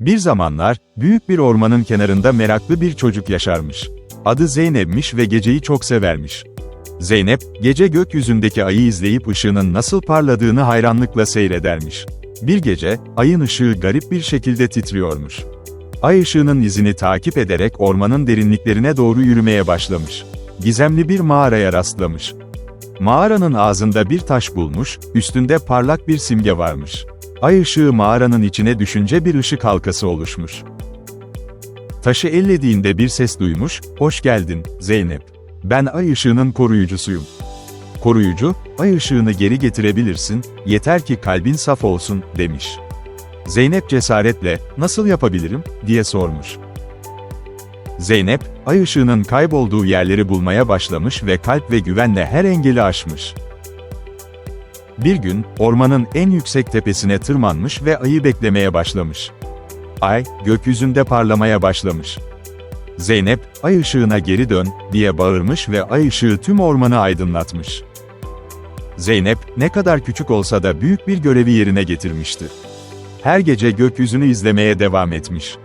Bir zamanlar, büyük bir ormanın kenarında meraklı bir çocuk yaşarmış. Adı Zeynep'miş ve geceyi çok severmiş. Zeynep, gece gökyüzündeki ayı izleyip ışığının nasıl parladığını hayranlıkla seyredermiş. Bir gece, ayın ışığı garip bir şekilde titriyormuş. Ay ışığının izini takip ederek ormanın derinliklerine doğru yürümeye başlamış. Gizemli bir mağaraya rastlamış. Mağaranın ağzında bir taş bulmuş, üstünde parlak bir simge varmış. Ay ışığı mağaranın içine düşünce bir ışık halkası oluşmuş. Taşı ellediğinde bir ses duymuş, hoş geldin, Zeynep. Ben ay ışığının koruyucusuyum. Koruyucu, ay ışığını geri getirebilirsin, yeter ki kalbin saf olsun, demiş. Zeynep cesaretle, nasıl yapabilirim, diye sormuş. Zeynep, ay ışığının kaybolduğu yerleri bulmaya başlamış ve kalp ve güvenle her engeli aşmış. Bir gün, ormanın en yüksek tepesine tırmanmış ve ayı beklemeye başlamış. Ay, gökyüzünde parlamaya başlamış. Zeynep, ay ışığına geri dön, diye bağırmış ve ay ışığı tüm ormanı aydınlatmış. Zeynep, ne kadar küçük olsa da büyük bir görevi yerine getirmişti. Her gece gökyüzünü izlemeye devam etmiş.